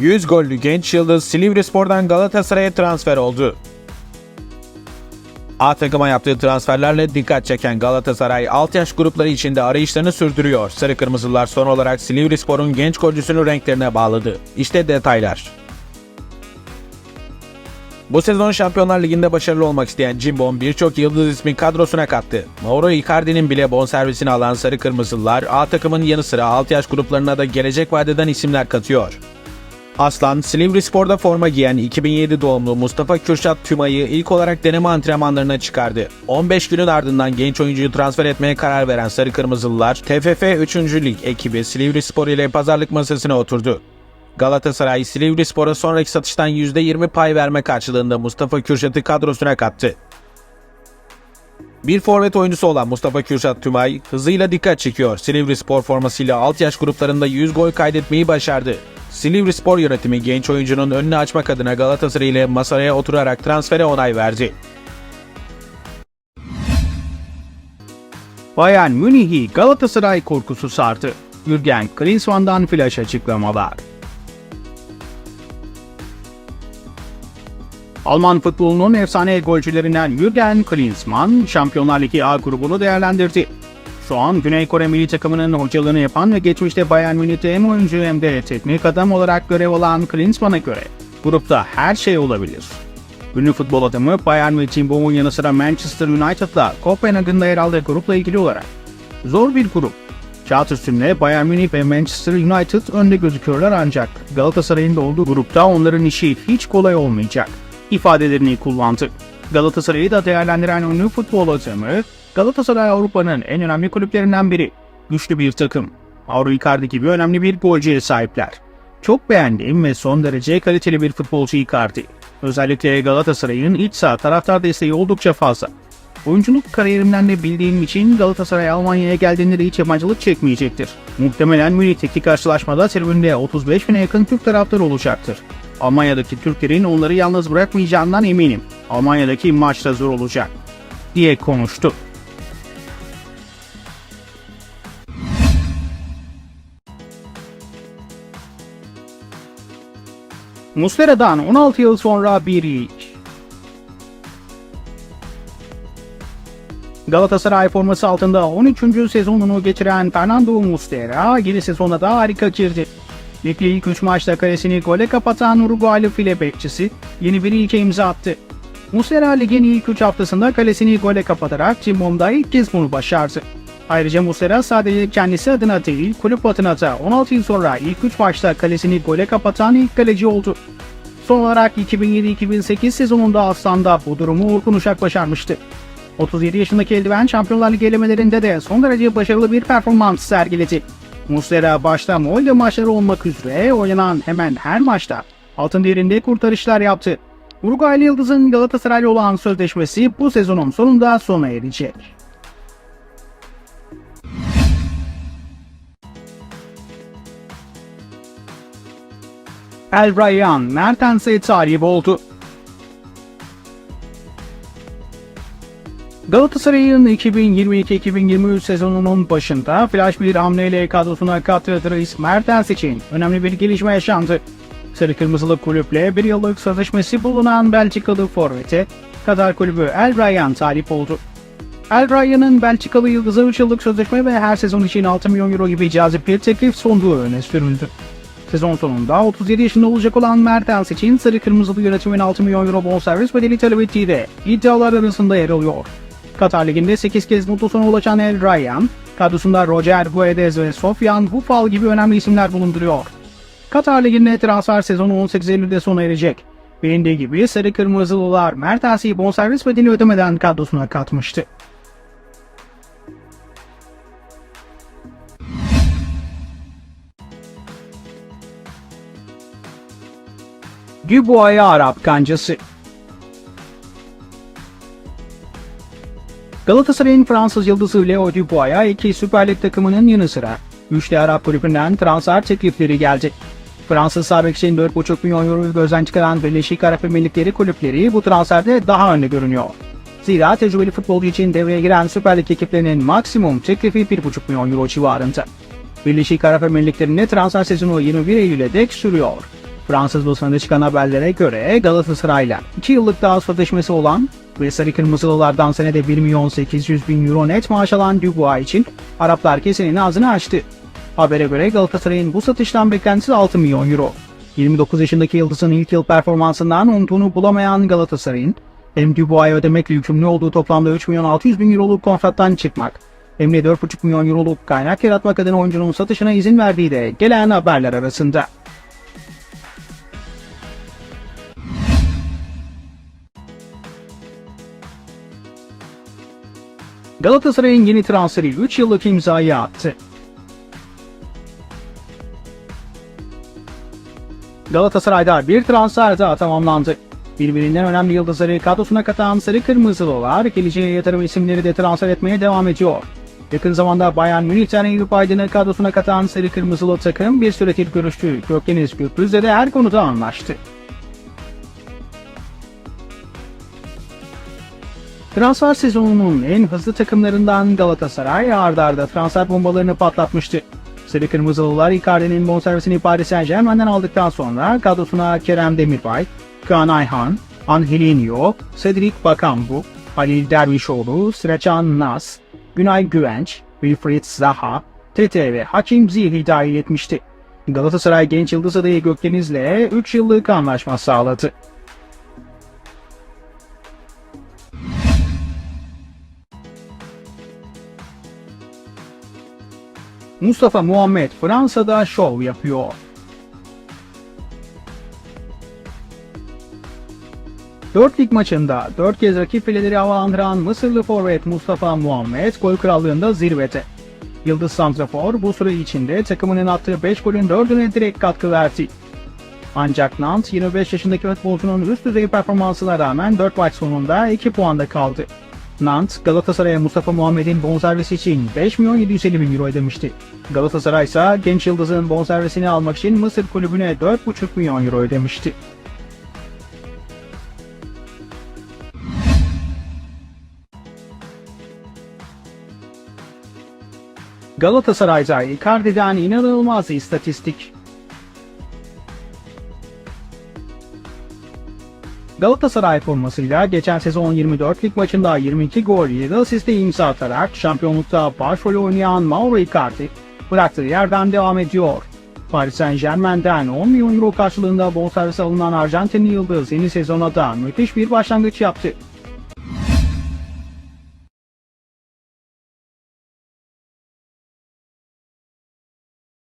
100 gollü genç yıldız Silivrispor'dan Galatasaray'a transfer oldu. A takıma yaptığı transferlerle dikkat çeken Galatasaray alt yaş grupları içinde arayışlarını sürdürüyor. Sarı Kırmızılar son olarak Silivrispor'un genç golcüsünü renklerine bağladı. İşte detaylar. Bu sezon Şampiyonlar Ligi'nde başarılı olmak isteyen Cimbom birçok yıldız ismi kadrosuna kattı. Mauro Icardi'nin bile bonservisini alan Sarı Kırmızılar A takımın yanı sıra alt yaş gruplarına da gelecek vadeden isimler katıyor. Aslan, Silivrispor'da forma giyen 2007 doğumlu Mustafa Kürşat Tümay'ı ilk olarak deneme antrenmanlarına çıkardı. 15 günün ardından genç oyuncuyu transfer etmeye karar veren Sarı Kırmızılılar, TFF 3. Lig ekibi Silivrispor ile pazarlık masasına oturdu. Galatasaray, Silivrispor'a sonraki satıştan %20 pay verme karşılığında Mustafa Kürşat'ı kadrosuna kattı. Bir forvet oyuncusu olan Mustafa Kürşat Tümay hızıyla dikkat çekiyor. Silivri Spor formasıyla alt yaş gruplarında 100 gol kaydetmeyi başardı. Silivri Spor yönetimi genç oyuncunun önünü açmak adına Galatasaray ile masaya oturarak transfere onay verdi. Bayern Münih'i Galatasaray korkusu sardı. Jürgen Klinsmann'dan flash açıklamalar. Alman futbolunun efsane golcülerinden Jürgen Klinsmann, Şampiyonlar Ligi A grubunu değerlendirdi. Şu an Güney Kore milli takımının hocalığını yapan ve geçmişte Bayern Münih'te hem oyuncu hem de teknik adam olarak görev alan Klinsmann'a göre grupta her şey olabilir. Ünlü futbol adamı Bayern ve Cimbom'un yanı sıra Manchester United'la Kopenhag'ında yer aldığı grupla ilgili olarak zor bir grup. Kağıt üstünde Bayern Münih ve Manchester United önde gözüküyorlar ancak Galatasaray'ın da olduğu grupta onların işi hiç kolay olmayacak ifadelerini kullandı. Galatasaray'ı da değerlendiren ünlü futbol adamı, Galatasaray Avrupa'nın en önemli kulüplerinden biri. Güçlü bir takım. Mauro Icardi gibi önemli bir golcüye sahipler. Çok beğendiğim ve son derece kaliteli bir futbolcu Icardi. Özellikle Galatasaray'ın iç saha taraftar desteği oldukça fazla. Oyunculuk kariyerimden de bildiğim için Galatasaray Almanya'ya geldiğinde de hiç yabancılık çekmeyecektir. Muhtemelen Münih'teki karşılaşmada tribünde 35 bine yakın Türk taraftar olacaktır. Almanya'daki Türklerin onları yalnız bırakmayacağından eminim. Almanya'daki maç da zor olacak diye konuştu. Muslera'dan 16 yıl sonra bir ilk. Galatasaray forması altında 13. sezonunu geçiren Fernando Muslera yeni sezona da harika girdi. Ligde ilk 3 maçta kalesini gole kapatan Uruguaylı file bekçisi yeni bir ilke imza attı. Muslera ligin ilk 3 haftasında kalesini gole kapatarak Cimbom'da ilk kez bunu başardı. Ayrıca Muslera sadece kendisi adına değil kulüp adına da 16 yıl sonra ilk 3 maçta kalesini gole kapatan ilk kaleci oldu. Son olarak 2007-2008 sezonunda Aslan'da bu durumu Orkun Uşak başarmıştı. 37 yaşındaki eldiven Şampiyonlar Ligi elemelerinde de son derece başarılı bir performans sergiledi. Muslera başta Molde maçları olmak üzere oynanan hemen her maçta altın değerinde kurtarışlar yaptı. Uruguaylı Yıldız'ın Galatasaray'la olan sözleşmesi bu sezonun sonunda sona erecek. El Rayyan Mertens'e talip oldu. Galatasaray'ın 2022-2023 sezonunun başında flash bir hamleyle kadrosuna kattığı Dries Mertens için önemli bir gelişme yaşandı. Sarı Kırmızılı kulüple bir yıllık sözleşmesi bulunan Belçikalı forvete Katar kulübü El Rayyan talip oldu. El Rayyan'ın Belçikalı Yıldız'a 3 yıllık sözleşme ve her sezon için 6 milyon euro gibi cazip bir teklif sunduğu öne sürüldü. Sezon sonunda 37 yaşında olacak olan Mertens için Sarı Kırmızılı yönetimin 6 milyon euro bonservis bedeli talep ettiği de iddialar arasında yer alıyor. Katar Ligi'nde 8 kez mutlu sona ulaşan El Rayyan, kadrosunda Roger Guedes ve Sofyan Hufal gibi önemli isimler bulunduruyor. Katar Ligi'nde transfer sezonu 18 Eylül'de sona erecek. Bilindiği gibi Sarı Kırmızılılar Mertens'i bonservis bedeli ödemeden kadrosuna katmıştı. Dubois'a Arap kancası Galatasaray'ın Fransız yıldızı Leo Dubois'a iki Süper Lig takımının yanı sıra üçlü Arap kulübünden transfer teklifleri geldi. Fransız için 4,5 milyon euro gözden çıkaran Birleşik Arap Emirlikleri kulüpleri bu transferde daha önde görünüyor. Zira tecrübeli futbolcu için devreye giren Süper Lig ekiplerinin maksimum teklifi 1,5 milyon euro civarında. Birleşik Arap Emirlikleri'nde transfer sezonu 21 Eylül'e dek sürüyor. Fransız basınında çıkan haberlere göre Galatasaray'la 2 yıllık daha sözleşmesi olan ve Sarı Kırmızılılardan senede 1 milyon 800 bin euro net maaş alan Dubois için Araplar kesenin ağzını açtı. Habere göre Galatasaray'ın bu satıştan beklentisi 6 milyon euro. 29 yaşındaki yıldızın ilk yıl performansından umduğunu bulamayan Galatasaray'ın hem Dubois'a ödemekle yükümlü olduğu toplamda 3 milyon 600 bin euroluk kontrattan çıkmak hem de 4,5 milyon euroluk kaynak yaratmak adına oyuncunun satışına izin verdiği de gelen haberler arasında. Galatasaray'ın yeni transferi 3 yıllık imzayı attı. Galatasaray'da bir transfer daha tamamlandı. Birbirinden önemli yıldızları kadrosuna katan Sarı Kırmızılılar geleceğe yatırım isimleri de transfer etmeye devam ediyor. Yakın zamanda Bayern Münih'ten Eyüp Aydın'ı kadrosuna katan Sarı Kırmızılı takım bir süredir görüştü. Gökdeniz Gürbüz'le de her konuda anlaştı. Transfer sezonunun en hızlı takımlarından Galatasaray arda arda transfer bombalarını patlatmıştı. Sarı Kırmızılılar Icardi'nin bonservisini Paris Saint Germain'den aldıktan sonra kadrosuna Kerem Demirbay, Kaan Ayhan, Angelinho, Cedric Bakambu, Halil Dervişoğlu, Sıraçan Nas, Günay Güvenç, Wilfried Zaha, Tete ve Hakim Ziyech'i dahil etmişti. Galatasaray genç yıldız adayı Gökdeniz'le 3 yıllık anlaşma sağladı. Mustafa Muhammed Fransa'da şov yapıyor. Dört lig maçında dört kez rakip fileleri havalandıran Mısırlı forvet Mustafa Muhammed gol krallığında zirvede. Yıldız Santrafor bu süre içinde takımının attığı 5 golün 4'üne direkt katkı verdi. Ancak Nant 25 yaşındaki futbolcunun üst düzey performansına rağmen 4 maç sonunda 2 puanda kaldı. Nant, Galatasaray'a Mustafa Muhammed'in bonservisi için 5 milyon 750 bin euro ödemişti. Galatasaray ise genç yıldızın bonservisini almak için Mısır kulübüne 4,5 milyon euro ödemişti. Galatasaray'da Icardi'den inanılmaz istatistik. Galatasaray formasıyla geçen sezon 24 lig maçında 22 gol 7 asiste imza atarak şampiyonlukta başrol oynayan Mauro Icardi bıraktığı yerden devam ediyor. Paris Saint Germain'den 10 milyon euro karşılığında bonservis alınan Arjantinli Yıldız yeni sezona da müthiş bir başlangıç yaptı.